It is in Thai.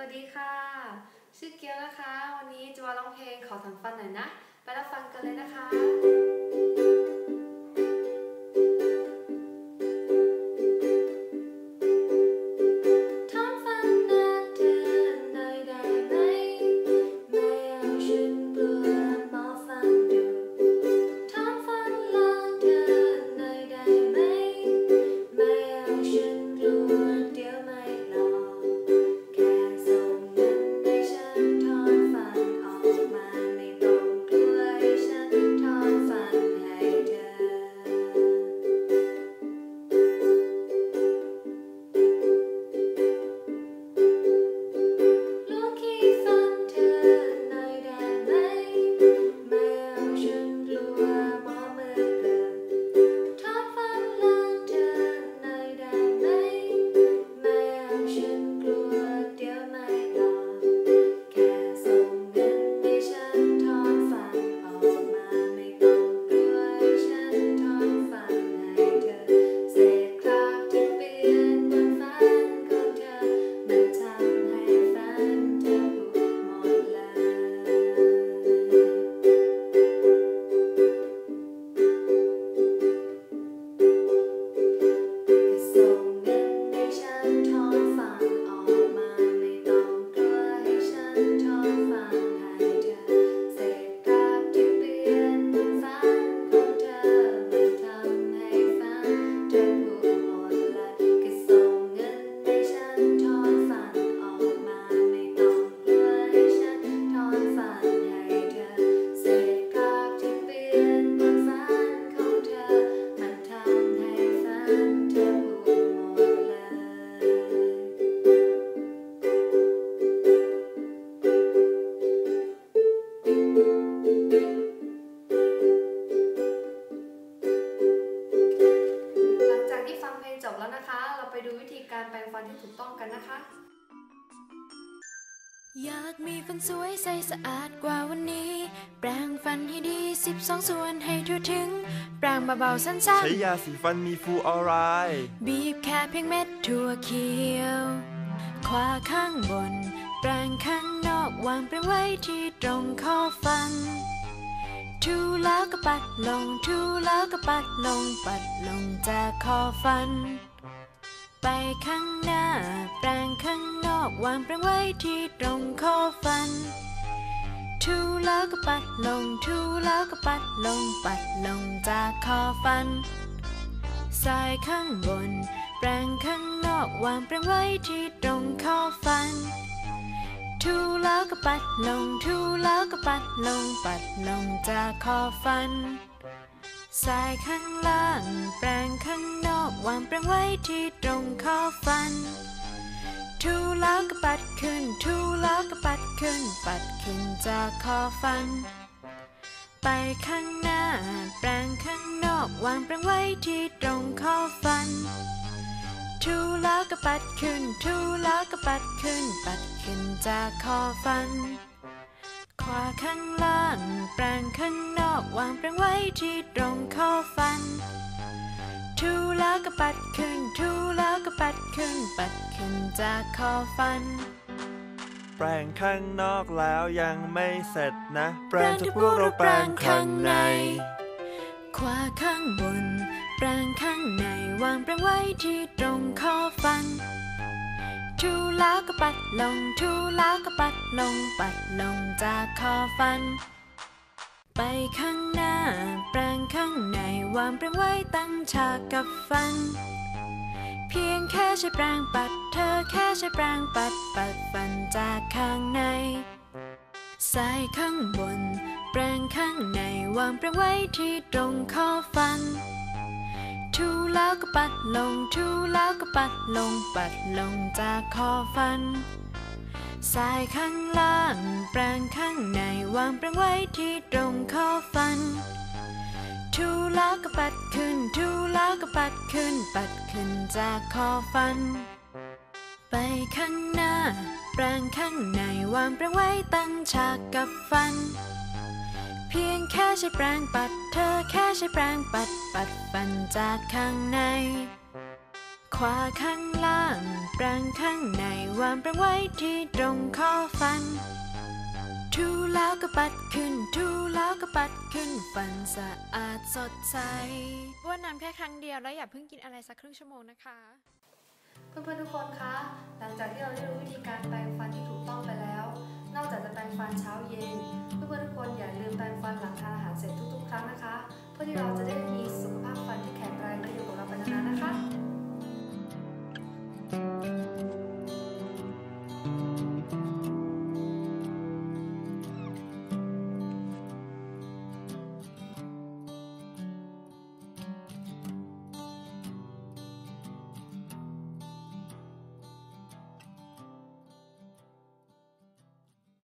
วัสดีค่ะ ชื่อเกียวนะคะ วันนี้จะมาร้องเพลงขอทำฟันหน่อยนะ ไปรับฟังกันเลยนะคะ แล้วนะคะ เราไปดูวิธีการแปรงฟันที่ถูกต้องกันนะคะ อยากมีฟันสวยใสสะอาดกว่าวันนี้ แปรงฟันให้ดี 12 ส่วนให้ทั่วถึง แปรงเบาๆสั้นๆใช้ยาสีฟันมีฟูออไรบีบแค่เพียงเม็ดถั่วเขียว ขวาข้างบน แปรงข้างนอกวางไปไว้ที่ตรงข้อฟัน ทูแล้วก็ปัดลง ทูแล้วก็ปัดลง ปัดลงจากคอฟัน ไปข้างหน้า แปรงข้างนอก วางแปรงไว้ที่ตรงคอฟัน ทูแล้วก็ปัดลง ทูแล้วก็ปัดลง ปัดลงจากคอฟันสายข้างบน แปรงข้างนอก วางแปรงไว้ที่ตรงคอฟัน ทูแล้วก็ปัดลง ทูแล้วก็ปัดลง ปัดลงจากคอฟัน สายข้างล่าง แปรงข้างนอก วางแปรงไว้ที่ตรงข้อฟัน ทูแล้วก็ปัดขึ้น ทูแล้วก็ปัดขึ้น ปัดขึ้นจากคอฟัน ไปข้างหน้า แปรงข้างนอก วางแปรงไว้ที่ตรงข้อฟัน ทูแล้วก็ปัดขึ้น ทูแล้วก็ปัดขึ้น ปัดขึ้นจากคอฟันาข้างล่าง แปรงข้างนอก วางแปรงไว้ที่ตรงข้อฟัน ทูแล้วก็ปัดขึ้น ทูแล้วก็ปัดขึ้น ปัดขึ้นจากคอฟัน แปรงข้างนอกแล้วยังไม่เสร็จนะ แปรงทุกพวกเราแปรงข้างใน ขวาข้างบน แปรงข้างใน วางแปรงไว้ที่ตรงข้อฟัน ทูแล้วก็ปัดลงทูแล้วก็ปัดลงปัดลงจากคอฟัน ไปข้างหน้า แปรงข้างในวางแปรงไว้ตั้งฉากกับฟัน เพียงแค่ใช้แปรงปัด เธอแค่ใช้แปรงปัดปัดฟันจากข้างในสายข้างบน แปรงข้างในวางแปรงไว้ที่ตรงคอฟัน ทูแล้วก็ปัดลงทูแล้วก็ปัดลงปัดลงจากคอฟันสายข้างล่างแปรงข้างในวางแปรงไว้ที่ตรงคอฟัน ทูแล้วก็ปัดขึ้นทูแล้วก็ปัดขึ้น ปัดขึ้นจากคอฟัน ไปข้างหน้าแปรงข้างในวางแปรงไว้ตั้งฉากกับฟัน เพียงแค่ใช้แปรงปัด เธอแค่ใช้แปรงปัดปัดฟันจากข้างใน ขวาข้างล่างแปรงข้างในวางแปรงไว้ที่ตรงข้อฟัน ทูแล้วก็ปัดขึ้น ทูแล้วก็ปัดขึ้นฟันสะอาดสดใสบ้วนน้ำแค่ครั้งเดียวแล้วอย่าเพิ่งกินอะไรสักครึ่งชั่วโมงนะคะ เพื่อนๆทุกคนคะ หลังจากที่เราได้รู้วิธีการแปรงฟันที่ถูกต้องไปแล้ว จะแปรงฟันเช้าเย็น เพื่อนๆทุกคนอย่าลืมแปรงฟันหลังทานอาหารเสร็จทุกๆ ครั้งนะคะ เพื่อที่เราจะได้มีสุขภาพฟันที่แข็งแรงและอยู่กับเราไปนานๆนะคะ